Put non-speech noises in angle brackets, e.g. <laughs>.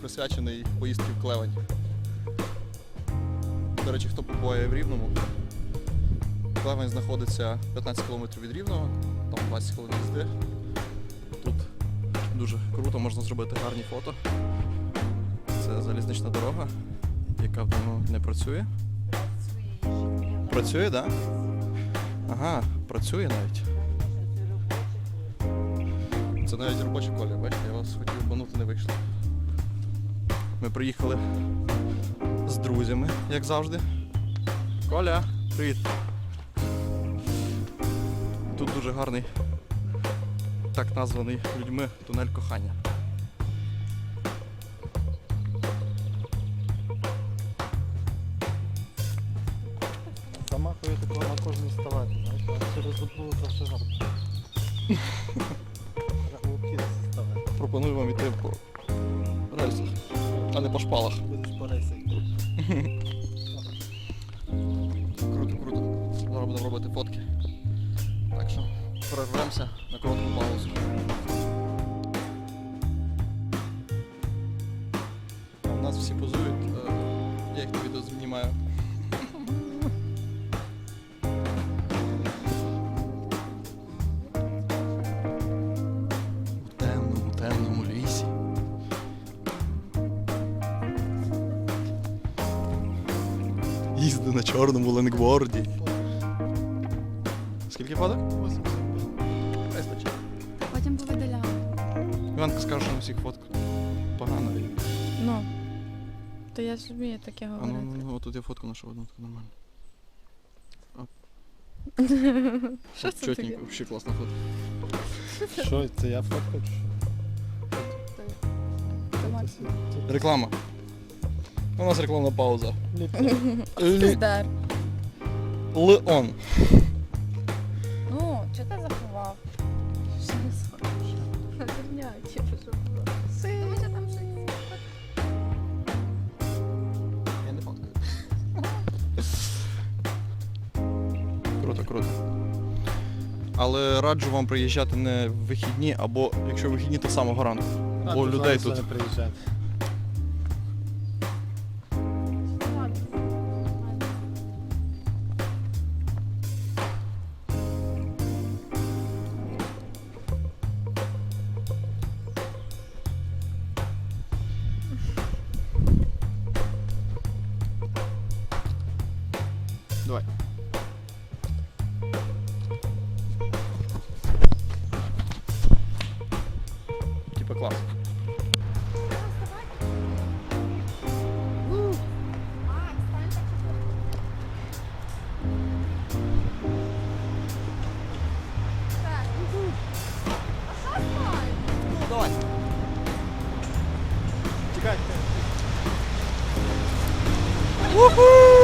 присвячений поїздці в Клевень. До речі, хто побуває в Рівному, Клевень знаходиться 15 км від Рівного, там 20 хвилин їзди. Тут дуже круто, можна зробити гарні фото. Це залізнична дорога, яка в давно не працює. Працює, так? Да? Ага, працює навіть. Це навіть робоча коля, бачите, я вас хотів обманути, не вийшло. Ми приїхали з друзями, як завжди. Коля, привіт. Тут дуже гарний, так названий людьми тунель кохання. Замахує такого на кожній ставати, знаєш, через одну це все <laughs> ставати. Пропоную вам іти по рельсах, а не по шпалах. Будеш по рейсах. Круто, круто. Зараз будемо робити фотки. Так що перервемося на коротку паузу. У нас всі позують, е, я їх на відео знімаю. Їзди на чорному лангборді. Скільки фоток? Вистачить. Потім повидаляли. Іванка скаже, що на всіх фотках. Погано. Ну. То я ж вмію таке А ну, говорити. ну, ну, отут я фотку знайшов одну таку нормально. Що це Чотненько, взагалі класна фотка. Що, це я фоткаю чи що? Реклама. У нас рекламна пауза. Лі... Леон. Ну, чого ти заховав? Що не схочеш? Фігня, чи що було? Тому що там щось. Я не фоткаю. Круто, круто. Але раджу вам приїжджати не в вихідні, або якщо вихідні, то самого ранку. Бо людей тут. приїжджати. Давай. Типа класс. Uhul!